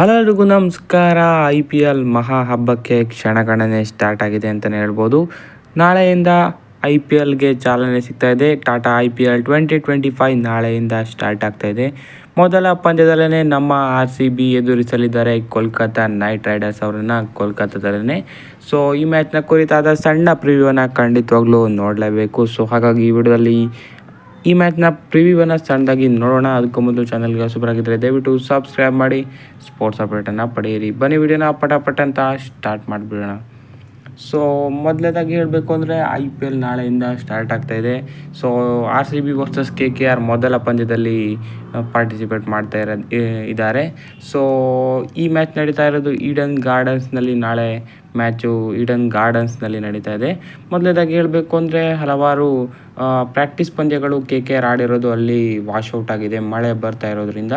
Hello ಎಲ್ರಿಗೂ ನಮಸ್ಕಾರ I P L ಮಹಾ ಹಬ್ಬಕ್ಕೆ ಕ್ಷಣಗಣನೆ ಸ್ಟಾರ್ಟ್ ಆಗಿದೆ ಅಂತಲೇ ಹೇಳ್ಬೋದು. ನಾಳೆಯಿಂದ ಐ ಪಿ ಎಲ್ಗೆ ಚಾಲನೆ ಸಿಗ್ತಾ ಇದೆ. Tata I P L twenty twenty five ನಾಳೆಯಿಂದ ಸ್ಟಾರ್ಟ್ ಆಗ್ತಾ ಇದೆ. ಮೊದಲ ಪಂದ್ಯದಲ್ಲೇ ನಮ್ಮ ಆರ್ ಸಿ ಬಿ ಎದುರಿಸಲಿದ್ದಾರೆ ಕೋಲ್ಕತ್ತಾ ನೈಟ್ ರೈಡರ್ಸ್ ಅವರನ್ನು ಕೋಲ್ಕತ್ತಾದಲ್ಲೇ ಸೊ ಈ ಮ್ಯಾಚ್ನ ಕುರಿತಾದ ಸಣ್ಣ ಪ್ರಿವ್ಯೂವನ್ನು ಖಂಡಿತವಾಗ್ಲೂ ನೋಡಲೇಬೇಕು. ಸೊ ಹಾಗಾಗಿ ಈ ವಿಡಿಯೋದಲ್ಲಿ ಈ ಮ್ಯಾಚ್ನ ಪ್ರಿವ್ಯೂವನ್ನು ಸಣ್ಣದಾಗಿ ನೋಡೋಣ. ಅದಕ್ಕೂ ಮೊದಲು ಚಾನಲ್ಗೆ ಹೊಸಬರಾಗಿದ್ದರೆ ದಯವಿಟ್ಟು ಸಬ್ಸ್ಕ್ರೈಬ್ ಮಾಡಿ ಸ್ಪೋರ್ಟ್ಸ್ ಅಪ್ಡೇಟನ್ನು ಪಡೆಯಿರಿ. ಬನ್ನಿ ವಿಡಿಯೋನ ಪಟಾಪಟ್ ಅಂತ ಸ್ಟಾರ್ಟ್ ಮಾಡಿಬಿಡೋಣ. ಸೊ ಮೊದಲನೇದಾಗಿ ಹೇಳಬೇಕು ಅಂದರೆ ಐ ಪಿ ಎಲ್ ನಾಳೆಯಿಂದ ಸ್ಟಾರ್ಟ್ ಆಗ್ತಾಯಿದೆ so R C B versus K K R ಮೊದಲ ಪಂದ್ಯದಲ್ಲಿ ಪಾರ್ಟಿಸಿಪೇಟ್ ಮಾಡ್ತಾ ಇರೋ ಇದ್ದಾರೆ. ಸೊ ಈ ಮ್ಯಾಚ್ ನಡೀತಾ ಇರೋದು ಈಡನ್ ಗಾರ್ಡನ್ಸ್ನಲ್ಲಿ ನಾಳೆ ಮ್ಯಾಚು ಈಡನ್ ಗಾರ್ಡನ್ಸ್ನಲ್ಲಿ ನಡೀತಾ ಇದೆ. ಮೊದಲನೇದಾಗಿ ಹೇಳಬೇಕು ಅಂದರೆ ಹಲವಾರು ಪ್ರಾಕ್ಟೀಸ್ ಪಂದ್ಯಗಳು ಕೆ ಕೆ ಆರ್ ಆಡಿರೋದು ಅಲ್ಲಿ ವಾಶ್ಔಟ್ ಆಗಿದೆ, ಮಳೆ ಬರ್ತಾ ಇರೋದ್ರಿಂದ.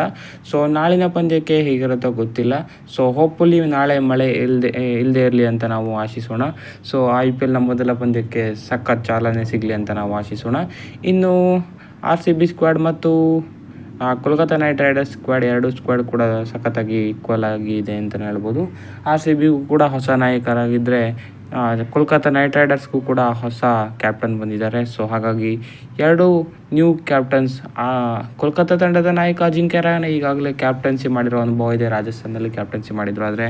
ಸೊ ನಾಳಿನ ಪಂದ್ಯಕ್ಕೆ ಹೇಗಿರುತ್ತೋ ಗೊತ್ತಿಲ್ಲ. ಸೊ ಹೋಪ್ಫುಲಿ ನಾಳೆ ಮಳೆ ಇಲ್ಲದೆ ಇಲ್ಲದೆ ಇರಲಿ ಅಂತ ನಾವು ಆಶಿಸೋಣ. ಸೊ ಐ ಪಿ ಎಲ್ನ ಮೊದಲ ಪಂದ್ಯಕ್ಕೆ ಸಖತ್ ಚಾಲನೆ ಸಿಗಲಿ ಅಂತ ನಾವು ಆಶಿಸೋಣ. ಇನ್ನು ಆರ್ ಸಿ ಬಿ ಸ್ಕ್ವಾಡ್ ಮತ್ತು ಕೋಲ್ಕತ್ತಾ ನೈಟ್ ರೈಡರ್ಸ್ ಸ್ಕ್ವಾಡ್ ಎರಡು ಸ್ಕ್ವಾಡ್ ಕೂಡ ಸಖತ್ತಾಗಿ ಈಕ್ವಲ್ ಆಗಿದೆ ಅಂತಲೇ ಹೇಳ್ಬೋದು. ಆರ್ ಸಿ ಬಿಗೂ ಕೂಡ ಹೊಸ ನಾಯಕರಾಗಿದ್ದರೆ ಕೋಲ್ಕತ್ತಾ ನೈಟ್ ರೈಡರ್ಸ್ಗೂ ಕೂಡ ಹೊಸ ಕ್ಯಾಪ್ಟನ್ ಬಂದಿದ್ದಾರೆ. ಸೊ, ಹಾಗಾಗಿ ಎರಡು ನ್ಯೂ ಕ್ಯಾಪ್ಟನ್ಸ್ ಕೋಲ್ಕತ್ತಾ ತಂಡದ ನಾಯಕ ಅಜಿಂಕ್ಯ ರಹಾನೆ ಈಗಾಗಲೇ ಕ್ಯಾಪ್ಟನ್ಸಿ ಮಾಡಿರೋ ಅನುಭವ ಇದೆ. ರಾಜಸ್ಥಾನದಲ್ಲಿ ಕ್ಯಾಪ್ಟನ್ಸಿ ಮಾಡಿದರು. ಆದರೆ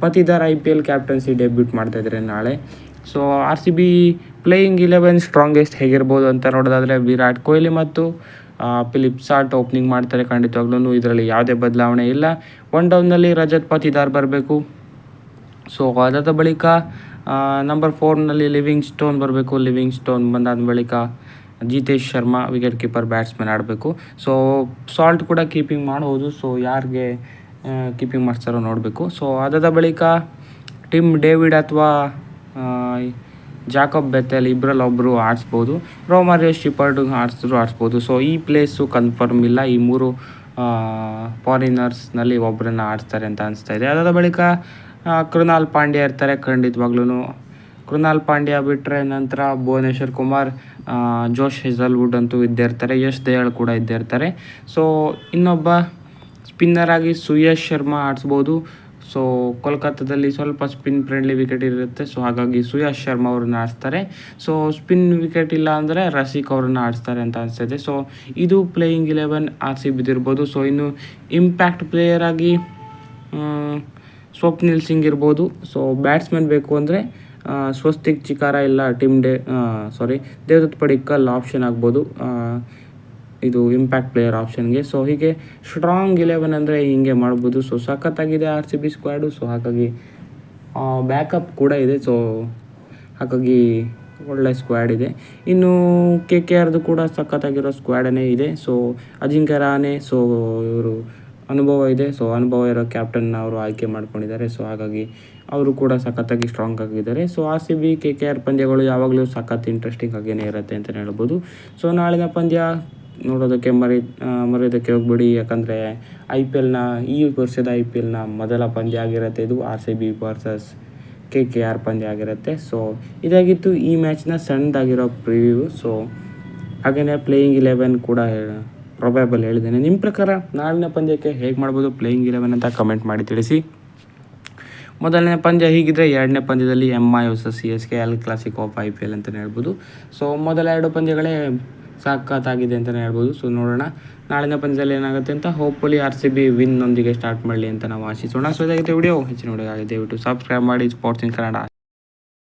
Patidar I P L captaincy debut ಮಾಡ್ತಾಯಿದ್ದಾರೆ ನಾಳೆ. So, R C B playing eleven strongest ಹೇಗಿರ್ಬೋದು ಅಂತ ನೋಡೋದಾದರೆ ವಿರಾಟ್ ಕೊಹ್ಲಿ ಮತ್ತು ಫಿಲಿಪ್ ಸಾಲ್ಟ್ ಓಪನಿಂಗ್ ಮಾಡ್ತಾರೆ. ಖಂಡಿತವಾಗ್ಲೂ ಇದರಲ್ಲಿ ಯಾವುದೇ ಬದಲಾವಣೆ ಇಲ್ಲ. ಒನ್ ಡೌನ್ನಲ್ಲಿ ರಜತ್ ಪತಿದಾರ್ ಬರಬೇಕು. ಸೊ ಅದಾದ ಬಳಿಕ ನಂಬರ್ ಫೋರ್ನಲ್ಲಿ ಲಿವಿಂಗ್ ಸ್ಟೋನ್ ಬರಬೇಕು. ಲಿವಿಂಗ್ ಸ್ಟೋನ್ ಬಂದಾದ ಬಳಿಕ Jitesh Sharma wicket keeper batsman ಆಡಬೇಕು. ಸೊ ಸಾಲ್ಟ್ ಕೂಡ ಕೀಪಿಂಗ್ ಮಾಡ್ಬೋದು. ಸೊ ಯಾರಿಗೆ ಕೀಪಿಂಗ್ ಮಾಡ್ತಾರೋ ನೋಡಬೇಕು. ಸೊ ಅದಾದ ಬಳಿಕ ಟಿಮ್ ಡೇವಿಡ್ ಅಥವಾ ಜಾಕಬ್ ಬೆತ್ತಲ್ ಇಬ್ಬರಲ್ಲಿ ಒಬ್ಬರು ಆಡಿಸ್ಬೋದು ರೋಮಾರಿಯೋ ಶಿಪರ್ಡ್ ಆಡಿಸಿದ್ರು ಆಡಿಸ್ಬೋದು. ಸೊ ಈ ಪ್ಲೇಸು ಕನ್ಫರ್ಮ್ ಇಲ್ಲ. ಈ ಮೂರು ಫಾರಿನರ್ಸ್ನಲ್ಲಿ ಒಬ್ಬರನ್ನ ಆಡಿಸ್ತಾರೆ ಅಂತ ಅನಿಸ್ತಾ ಇದೆ. ಅದಾದ ಬಳಿಕ ಕೃನಾಲ್ ಪಾಂಡ್ಯ ಇರ್ತಾರೆ ಖಂಡಿತವಾಗ್ಲೂ ಕೃನಾಲ್ ಪಾಂಡ್ಯ ಬಿಟ್ಟರೆ ನಂತರ ಭುವನೇಶ್ವರ್ ಕುಮಾರ್ ಜೋಶ್ ಹೆಸಲ್ವುಡ್ ಅಂತೂ ಇದ್ದೇ ಇರ್ತಾರೆ. ಯಶ್ ದಯಾಳ್ ಕೂಡ ಇದ್ದೇ ಇರ್ತಾರೆ. ಸೊ ಇನ್ನೊಬ್ಬ ಸ್ಪಿನ್ನರ್ ಆಗಿ ಸುಯಶ್ ಶರ್ಮಾ ಆಡಿಸ್ಬೋದು. ಸೊ ಕೋಲ್ಕತ್ತಾದಲ್ಲಿ ಸ್ವಲ್ಪ ಸ್ಪಿನ್ ಫ್ರೆಂಡ್ಲಿ ವಿಕೆಟ್ ಇರುತ್ತೆ. ಸೊ ಹಾಗಾಗಿ ಸುಯಾಶ್ ಶರ್ಮಾ ಅವ್ರನ್ನ ಆಡಿಸ್ತಾರೆ. ಸೊ ಸ್ಪಿನ್ ವಿಕೆಟ್ ಇಲ್ಲ ಅಂದರೆ ರಸಿಕ್ ಅವ್ರನ್ನ ಆಡಿಸ್ತಾರೆ ಅಂತ ಅನಿಸ್ತಿದೆ. ಸೊ ಇದು ಪ್ಲೇಯಿಂಗ್ ಇಲೆವೆನ್ ಆರ್ ಸಿ ಬಿದ್ದಿರ್ಬೋದು ಸೊ ಇನ್ನು ಇಂಪ್ಯಾಕ್ಟ್ ಪ್ಲೇಯರ್ ಆಗಿ ಸ್ವಪ್ನಿಲ್ ಸಿಂಗ್ ಇರ್ಬೋದು. ಸೊ ಬ್ಯಾಟ್ಸ್ಮನ್ ಬೇಕು ಅಂದರೆ ಸ್ವಸ್ತಿಕ್ ಚಿಕಾರ ಇಲ್ಲ ಟಿಮ್ ಡೇ ಸಾರಿ ದೇವದತ್ ಪಡಿಕ್ಕಲ್ ಆಪ್ಷನ್ ಆಗ್ಬೋದು. ಇದು ಇಂಪ್ಯಾಕ್ಟ್ ಪ್ಲೇಯರ್ ಆಪ್ಷನ್ಗೆ ಸೊ ಹೀಗೆ ಸ್ಟ್ರಾಂಗ್ ಇಲೆವೆನ್ ಅಂದರೆ ಹಿಂಗೆ ಮಾಡ್ಬೋದು. ಸೊ ಸಖತ್ತಾಗಿದೆ R C B squad so ಹಾಗಾಗಿ ಬ್ಯಾಕಪ್ ಕೂಡ ಇದೆ. ಸೊ ಹಾಗಾಗಿ ಒಳ್ಳೆ ಸ್ಕ್ವಾಡ್ ಇದೆ. ಇನ್ನು ಕೆ ಕೆ ಆರ್ದು ಕೂಡ ಸಖತ್ತಾಗಿರೋ ಸ್ಕ್ವಾಡನೇ ಇದೆ. ಸೊ ಅಜಿಂಕ್ಯ ರಾನೆ ಸೊ ಇವರು ಅನುಭವ ಇದೆ. ಸೊ ಅನುಭವ ಇರೋ ಕ್ಯಾಪ್ಟನ್ ಅವರು ಆಯ್ಕೆ ಮಾಡ್ಕೊಂಡಿದ್ದಾರೆ. ಸೊ ಹಾಗಾಗಿ ಅವರು ಕೂಡ ಸಖತ್ತಾಗಿ ಸ್ಟ್ರಾಂಗ್ ಆಗಿದ್ದಾರೆ. So R C B K K R ಪಂದ್ಯಗಳು ಯಾವಾಗಲೂ ಸಖತ್ ಇಂಟ್ರೆಸ್ಟಿಂಗ್ ಆಗೇನೆ ಇರುತ್ತೆ ಅಂತಲೇ ಹೇಳ್ಬೋದು. ಸೊ ನಾಳಿನ ಪಂದ್ಯ ನೋಡೋದಕ್ಕೆ ಮರಿ ಮರೆಯೋದಕ್ಕೆ ಹೋಗ್ಬಿಡಿ. ಯಾಕಂದರೆ ಐ ಪಿ ಎಲ್ನ, ಈ ವರ್ಷದ ಐ ಪಿ ಎಲ್ನ ಮೊದಲ ಪಂದ್ಯ ಆಗಿರುತ್ತೆ ಇದು R C B versus K K R ಪಂದ್ಯ ಆಗಿರುತ್ತೆ. ಸೊ ಇದಾಗಿತ್ತು ಈ ಮ್ಯಾಚ್ನ ಸಣ್ಣದಾಗಿರೋ ಪ್ರಿವ್ಯೂ ಸೊ ಹಾಗೆಯೇ ಪ್ಲೇಯಿಂಗ್ ಇಲೆವೆನ್ ಕೂಡ ಪ್ರೊಬ್ಯಾಬಲ್ ಹೇಳಿದ್ದೇನೆ. ನಿಮ್ಮ ಪ್ರಕಾರ ನಾಳಿನ ಪಂದ್ಯಕ್ಕೆ ಹೇಗೆ ಮಾಡ್ಬೋದು ಪ್ಲೇಯಿಂಗ್ ಇಲೆವೆನ್ ಅಂತ ಕಮೆಂಟ್ ಮಾಡಿ ತಿಳಿಸಿ. ಮೊದಲನೇ ಪಂದ್ಯ ಹೀಗಿದ್ರೆ ಎರಡನೇ ಪಂದ್ಯದಲ್ಲಿ ಎಂ ಐ ಹೊಸ C S K El Clasico of I P L ಅಂತಲೇ ಹೇಳ್ಬೋದು. ಸೊ ಮೊದಲ ಎರಡು ಪಂದ್ಯಗಳೇ ಸಾಕತ್ತಾಗಿದೆ ಅಂತಲೇ ಹೇಳ್ಬೋದು. ಸೊ ನೋಡೋಣ. ನಾಳಿನ ಪಂದ್ಯದಲ್ಲಿ ಏನಾಗುತ್ತೆ ಅಂತ ಹೋಪ್ಫುಲಿ ಆರ್ ಸಿ ಬಿ ವಿನ್ನೊಂದಿಗೆ ಸ್ಟಾರ್ಟ್ ಮಾಡಲಿ ಅಂತ ನಾವು ಆಶಿಸೋಣ. ಸೊ ಇದಾಗುತ್ತೆ ವಿಡಿಯೋ ಹೆಚ್ಚು ನೋಡೋದಾಗಿದೆ ದಯವಿಟ್ಟು ಸಬ್ಸ್ಕ್ರೈಬ್ ಮಾಡಿ. ಸ್ಪೋರ್ಟ್ಸ್ ಇನ್ ಕನ್ನಡ